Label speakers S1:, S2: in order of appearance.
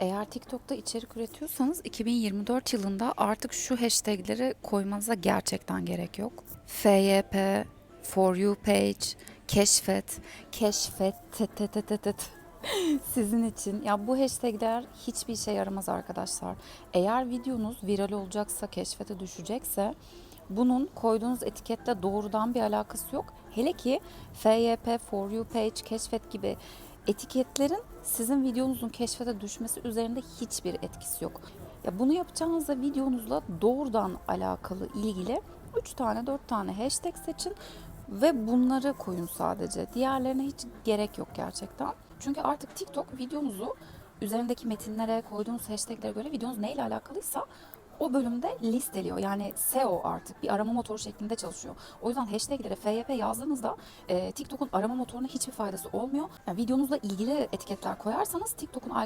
S1: Eğer TikTok'ta içerik üretiyorsanız 2024 yılında artık şu hashtagleri koymanıza gerçekten gerek yok. FYP, For You Page, Keşfet, Keşfet, tet tet tet tet. Sizin için. Ya bu hashtagler hiçbir işe yaramaz arkadaşlar. Eğer videonuz viral olacaksa, keşfete düşecekse bunun koyduğunuz etiketle doğrudan bir alakası yok. Hele ki FYP, For You Page, Keşfet gibi etiketlerin sizin videonuzun keşfete düşmesi üzerinde hiçbir etkisi yok. Ya bunu yapacağınızda videonuzla doğrudan alakalı ilgili 3 tane 4 tane hashtag seçin ve bunları koyun sadece. Diğerlerine hiç gerek yok gerçekten. Çünkü artık TikTok videonuzu üzerindeki metinlere koyduğunuz hashtaglere göre videonuz neyle alakalıysa o bölümde listeliyor. Yani SEO artık bir arama motoru şeklinde çalışıyor. O yüzden hashtaglere FYP yazdığınızda e, TikTok'un arama motoruna hiçbir faydası olmuyor. Yani videonuzla ilgili etiketler koyarsanız TikTok'un algoritması